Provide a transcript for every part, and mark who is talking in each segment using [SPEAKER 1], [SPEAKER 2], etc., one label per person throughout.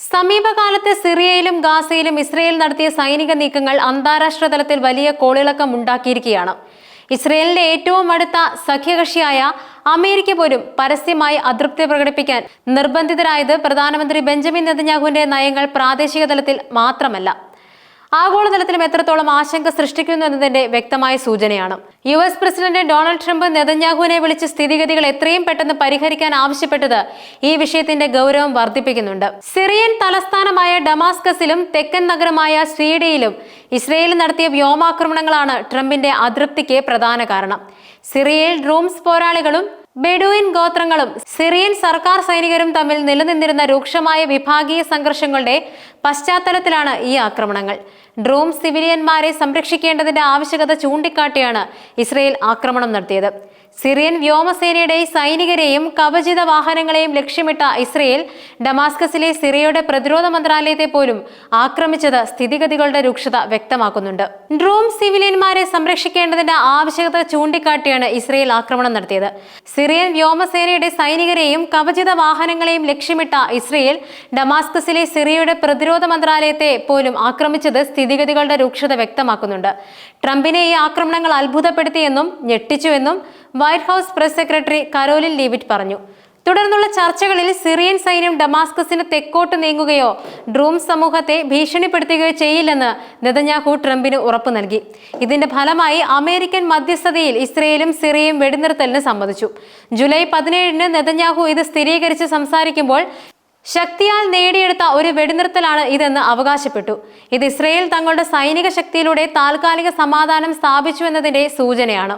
[SPEAKER 1] സമീപകാലത്ത് സിറിയയിലും ഗാസയിലും ഇസ്രയേൽ നടത്തിയ സൈനിക നീക്കങ്ങൾ അന്താരാഷ്ട്ര തലത്തിൽ വലിയ കോളിളക്കം ഉണ്ടാക്കിയിരിക്കുകയാണ്. ഇസ്രയേലിന്റെ ഏറ്റവും അടുത്ത സഖ്യകക്ഷിയായ അമേരിക്ക പോലും പരസ്യമായി അതൃപ്തി പ്രകടിപ്പിക്കാൻ നിർബന്ധിതരായത് പ്രധാനമന്ത്രി ബെഞ്ചമിൻ നെതന്യാഹുവിന്റെ നയങ്ങൾ പ്രാദേശിക തലത്തിൽ മാത്രമല്ല. ആഗോളതലത്തിലും എത്രത്തോളം ആശങ്ക സൃഷ്ടിക്കുന്നു എന്നതിന്റെ വ്യക്തമായ സൂചനയാണ്. U S president Donald Trump നെതന്യാഹുവിനെ വിളിച്ച് സ്ഥിതിഗതികൾ എത്രയും പെട്ടെന്ന് പരിഹരിക്കാൻ ആവശ്യപ്പെട്ടത് ഈ വിഷയത്തിന്റെ ഗൗരവം വർദ്ധിപ്പിക്കുന്നുണ്ട്. സിറിയൻ തലസ്ഥാനമായ ഡമാസ്കസിലും തെക്കൻ നഗരമായ സ്വീഡയിലും ഇസ്രയേൽ നടത്തിയ വ്യോമാക്രമണങ്ങളാണ് ട്രംപിന്റെ അതൃപ്തിക്ക് പ്രധാന കാരണം. സിറിയയിൽ റൂംസ് പോരാളികളും ബെഡുവിൻ ഗോത്രങ്ങളും സിറിയൻ സർക്കാർ സൈനികരും തമ്മിൽ നിലനിന്നിരുന്ന രൂക്ഷമായ വിഭാഗീയ സംഘർഷങ്ങളുടെ പശ്ചാത്തലത്തിലാണ് ഈ ആക്രമണങ്ങൾ. ഡ്രൂം സിവിലിയന്മാരെ സംരക്ഷിക്കേണ്ടതിന്റെ ആവശ്യകത ചൂണ്ടിക്കാട്ടിയാണ് ഇസ്രയേൽ ആക്രമണം നടത്തിയത്. സിറിയൻ വ്യോമസേനയുടെ സൈനികരെയും കവചിത വാഹനങ്ങളെയും ലക്ഷ്യമിട്ട ഇസ്രയേൽ ഡമാസ്കസിലെ സിറിയയുടെ പ്രതിരോധ മന്ത്രാലയത്തെ പോലും ആക്രമിച്ചത് സ്ഥിതിഗതികളുടെ രൂക്ഷത വ്യക്തമാക്കുന്നുണ്ട്. ഡ്രോം സിവിലിയന്മാരെ സംരക്ഷിക്കേണ്ടതിന്റെ ആവശ്യകത ചൂണ്ടിക്കാട്ടിയാണ് ഇസ്രയേൽ ആക്രമണം നടത്തിയത്. സിറിയൻ വ്യോമസേനയുടെ സൈനികരെയും കവചിത വാഹനങ്ങളെയും ലക്ഷ്യമിട്ട ഇസ്രയേൽ ഡമാസ്കസിലെ സിറിയയുടെ പ്രതിരോധ മന്ത്രാലയത്തെ പോലും ആക്രമിച്ചത് സ്ഥിതിഗതികളുടെ രൂക്ഷത വ്യക്തമാക്കുന്നുണ്ട്. ട്രംപിനെ ഈ ആക്രമണങ്ങൾ അത്ഭുതപ്പെടുത്തിയെന്നും ഞെട്ടിച്ചുവെന്നും White House press secretary Karoline Leavitt പറഞ്ഞു. തുടർന്നുള്ള ചർച്ചകളിൽ സിറിയൻ സൈന്യം ഡമാസ്കസിന് തെക്കോട്ട് നീങ്ങുകയോ ഡ്രൂം സമൂഹത്തെ ഭീഷണിപ്പെടുത്തുകയോ ചെയ്യില്ലെന്ന് നെതന്യാഹു ട്രംപിന് ഉറപ്പ് നൽകി. ഇതിന്റെ ഫലമായി അമേരിക്കൻ മധ്യസ്ഥതയിൽ ഇസ്രയേലും സിറിയയും വെടിനിർത്തലിന് സമ്മതിച്ചു. ജൂലൈ പതിനേഴിന് നെതന്യാഹു ഇത് സ്ഥിരീകരിച്ച് സംസാരിക്കുമ്പോൾ ശക്തിയാൽ നേടിയെടുത്ത ഒരു വെടിനിർത്തലാണ് ഇതെന്ന് അവകാശപ്പെട്ടു. ഇത് ഇസ്രയേൽ തങ്ങളുടെ സൈനിക ശക്തിയിലൂടെ താൽക്കാലിക സമാധാനം സ്ഥാപിച്ചു എന്നതിന്റെ സൂചനയാണ്.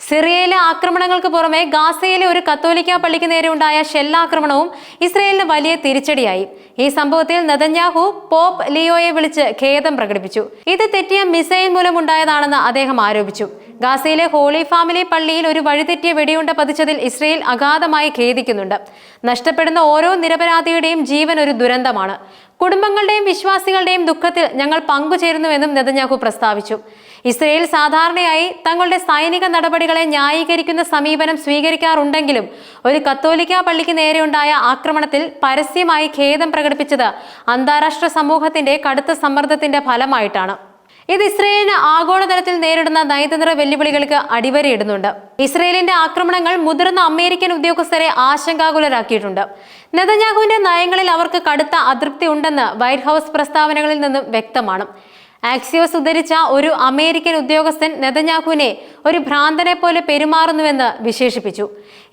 [SPEAKER 1] സിറിയയിലെ ആക്രമണങ്ങൾക്ക് പുറമെ ഗാസയിലെ ഒരു കത്തോലിക്ക പള്ളിക്ക് നേരെ ഉണ്ടായ ഷെല്ലാക്രമണവും ഇസ്രയേലിന് വലിയ തിരിച്ചടിയായി. ഈ സംഭവത്തിൽ നെതന്യാഹു പോപ്പ് ലിയോയെ വിളിച്ച് ഖേദം പ്രകടിപ്പിച്ചു. ഇത് തെറ്റിയ മിസൈൽ മൂലമുണ്ടായതാണെന്ന് അദ്ദേഹം ആരോപിച്ചു. ഗാസയിലെ ഹോളി ഫാമിലി പള്ളിയിൽ ഒരു വഴിതെറ്റിയ വെടിയുണ്ട പതിച്ചതിൽ ഇസ്രയേൽ അഗാധമായി ഖേദിക്കുന്നുണ്ട്. നഷ്ടപ്പെടുന്ന ഓരോ നിരപരാധിയുടെയും ജീവൻ ഒരു ദുരന്തമാണ്. കുടുംബങ്ങളുടെയും വിശ്വാസികളുടെയും ദുഃഖത്തിൽ ഞങ്ങൾ പങ്കുചേരുന്നുവെന്നും നെതന്യാഹു പ്രസ്താവിച്ചു. ഇസ്രയേൽ സാധാരണയായി തങ്ങളുടെ സൈനിക നടപടികളെ ന്യായീകരിക്കുന്ന സമീപനം സ്വീകരിക്കാറുണ്ടെങ്കിലും ഒരു കത്തോലിക്ക പള്ളിക്ക് നേരെയുണ്ടായ ആക്രമണത്തിൽ പരസ്യമായി ഖേദം പ്രകടിപ്പിച്ചത് അന്താരാഷ്ട്ര സമൂഹത്തിന്റെ കടുത്ത സമ്മർദ്ദത്തിന്റെ ഫലമായിട്ടാണ്. ഇത് ഇസ്രയേലിന് ആഗോളതലത്തിൽ നേരിടുന്ന നയതന്ത്ര വെല്ലുവിളികൾക്ക് അടിവരയിടുന്നുണ്ട്. ഇസ്രയേലിന്റെ ആക്രമണങ്ങൾ മുതിർന്ന അമേരിക്കൻ ഉദ്യോഗസ്ഥരെ ആശങ്കാകുലരാക്കിയിട്ടുണ്ട്. നെതന്യാഹുവിന്റെ നയങ്ങളിൽ അവർക്ക് കടുത്ത അതൃപ്തി ഉണ്ടെന്ന് വൈറ്റ് ഹൗസ് പ്രസ്താവനകളിൽ നിന്നും വ്യക്തമാണ്. ആക്സിയോസ് ഉദ്ധരിച്ച ഒരു അമേരിക്കൻ ഉദ്യോഗസ്ഥൻ നെതന്യാഹുവിനെ ഒരു ഭ്രാന്തനെ പോലെ പെരുമാറുന്നുവെന്ന് വിശേഷിപ്പിച്ചു.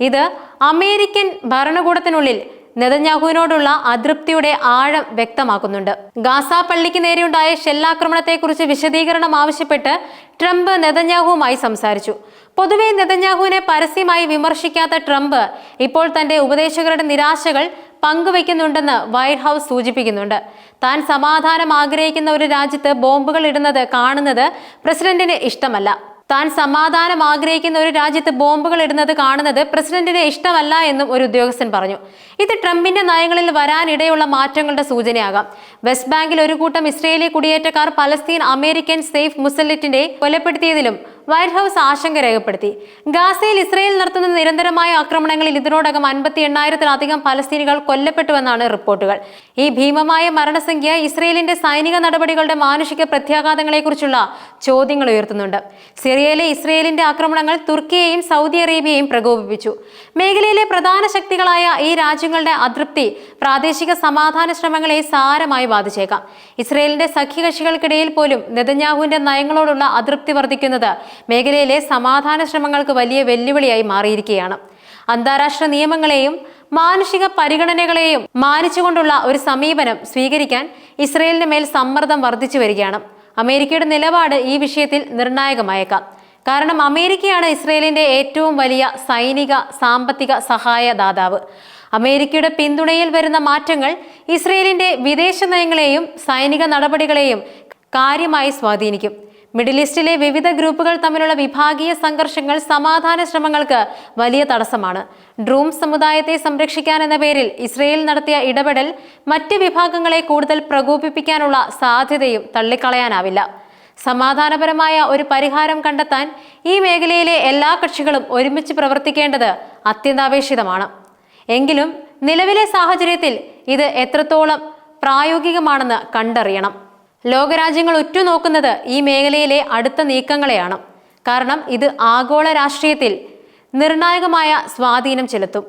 [SPEAKER 1] ഇത് അമേരിക്കൻ ഭരണകൂടത്തിനുള്ളിൽ നെതന്യാഹുവിനോടുള്ള അതൃപ്തിയുടെ ആഴം വ്യക്തമാക്കുന്നുണ്ട്. ഗാസ പള്ളിക്ക് നേരെയുണ്ടായ ഷെല്ലാക്രമണത്തെക്കുറിച്ച് വിശദീകരണം ആവശ്യപ്പെട്ട് ട്രംപ് നെതന്യാഹുവുമായി സംസാരിച്ചു. പൊതുവെ നെതന്യാഹുവിനെ പരസ്യമായി വിമർശിക്കാത്ത ട്രംപ് ഇപ്പോൾ തന്റെ ഉപദേശകരുടെ നിരാശകൾ പങ്കുവെക്കുന്നുണ്ടെന്ന് വൈറ്റ് ഹൗസ് സൂചിപ്പിക്കുന്നുണ്ട്. താൻ സമാധാനം ആഗ്രഹിക്കുന്ന ഒരു രാജ്യത്ത് ബോംബുകൾ ഇടുന്നത് കാണുന്നത് പ്രസിഡന്റിന് ഇഷ്ടമല്ല. താൻ സമാധാനം ആഗ്രഹിക്കുന്ന ഒരു രാജ്യത്ത് ബോംബുകൾ ഇടുന്നത് കാണുന്നത് പ്രസിഡന്റിന് ഇഷ്ടമല്ല എന്നും ഒരു ഉദ്യോഗസ്ഥൻ പറഞ്ഞു. ഇത് ട്രംപിന്റെ നയങ്ങളിൽ വരാനിടയുള്ള മാറ്റങ്ങളുടെ സൂചനയാകാം. വെസ്റ്റ് ബാങ്കിൽ ഒരു കൂട്ടം ഇസ്രയേലി കുടിയേറ്റക്കാർ പലസ്തീൻ അമേരിക്കൻ സേഫ് മുസല്ലിറ്റിന്റെ കൊലപ്പെടുത്തിയതിലും വൈറ്റ് ഹൗസ് ആശങ്ക രേഖപ്പെടുത്തി. ഗാസയിൽ ഇസ്രയേൽ നടത്തുന്ന നിരന്തരമായ ആക്രമണങ്ങളിൽ ഇതിനോടകം അൻപത്തി എണ്ണായിരത്തിലധികം പലസ്തീനികൾ കൊല്ലപ്പെട്ടുവെന്നാണ് റിപ്പോർട്ടുകൾ. ഈ ഭീമമായ മരണസംഖ്യ ഇസ്രയേലിന്റെ സൈനിക നടപടികളുടെ മാനുഷിക പ്രത്യാഘാതങ്ങളെക്കുറിച്ചുള്ള ചോദ്യങ്ങൾ ഉയർത്തുന്നുണ്ട്. സിറിയയിലെ ഇസ്രയേലിന്റെ ആക്രമണങ്ങൾ തുർക്കിയെയും സൗദി അറേബ്യയെയും പ്രകോപിപ്പിച്ചു. മേഖലയിലെ പ്രധാന ശക്തികളായ ഈ രാജ്യങ്ങളുടെ അതൃപ്തി പ്രാദേശിക സമാധാന ശ്രമങ്ങളെ സാരമായി ബാധിച്ചേക്കാം. ഇസ്രയേലിന്റെ സഖ്യകക്ഷികൾക്കിടയിൽ പോലും നെതന്യാഹുവിന്റെ നയങ്ങളോടുള്ള അതൃപ്തി വർദ്ധിക്കുന്നത് മേഖലയിലെ സമാധാന ശ്രമങ്ങൾക്ക് വലിയ വെല്ലുവിളിയായി മാറിയിരിക്കുകയാണ്. അന്താരാഷ്ട്ര നിയമങ്ങളെയും മാനുഷിക പരിഗണനകളെയും മാനിച്ചുകൊണ്ടുള്ള ഒരു സമീപനം സ്വീകരിക്കാൻ ഇസ്രയേലിന് മേൽ സമ്മർദ്ദം വർദ്ധിച്ചു വരികയാണ്. അമേരിക്കയുടെ നിലപാട് ഈ വിഷയത്തിൽ നിർണായകമായേക്കാം. കാരണം അമേരിക്കയാണ് ഇസ്രയേലിന്റെ ഏറ്റവും വലിയ സൈനിക സാമ്പത്തിക സഹായദാതാവ് അമേരിക്കയുടെ പിന്തുണയിൽ വരുന്ന മാറ്റങ്ങൾ ഇസ്രയേലിന്റെ വിദേശ നയങ്ങളെയും സൈനിക നടപടികളെയും കാര്യമായി സ്വാധീനിക്കും. മിഡിൽ ഈസ്റ്റിലെ വിവിധ ഗ്രൂപ്പുകൾ തമ്മിലുള്ള വിഭാഗീയ സംഘർഷങ്ങൾ സമാധാന ശ്രമങ്ങൾക്ക് വലിയ തടസ്സമാണ്. ഡ്രൂം സമുദായത്തെ സംരക്ഷിക്കാൻ എന്ന പേരിൽ ഇസ്രയേൽ നടത്തിയ ഇടപെടൽ മറ്റ് വിഭാഗങ്ങളെ കൂടുതൽ പ്രകോപിപ്പിക്കാനുള്ള സാധ്യതയും തള്ളിക്കളയാനാവില്ല. സമാധാനപരമായ ഒരു പരിഹാരം കണ്ടെത്താൻ ഈ മേഖലയിലെ എല്ലാ കക്ഷികളും ഒരുമിച്ച് പ്രവർത്തിക്കേണ്ടത് അത്യന്താപേക്ഷിതമാണ്. എങ്കിലും നിലവിലെ സാഹചര്യത്തിൽ ഇത് എത്രത്തോളം പ്രായോഗികമാണെന്ന് കണ്ടറിയണം. ലോകരാജ്യങ്ങൾ ഉറ്റുനോക്കുന്നത് ഈ മേഖലയിലെ അടുത്ത നീക്കങ്ങളെയാണ്. കാരണം ഇത് ആഗോള രാഷ്ട്രീയത്തിൽ നിർണായകമായ സ്വാധീനം ചെലുത്തും.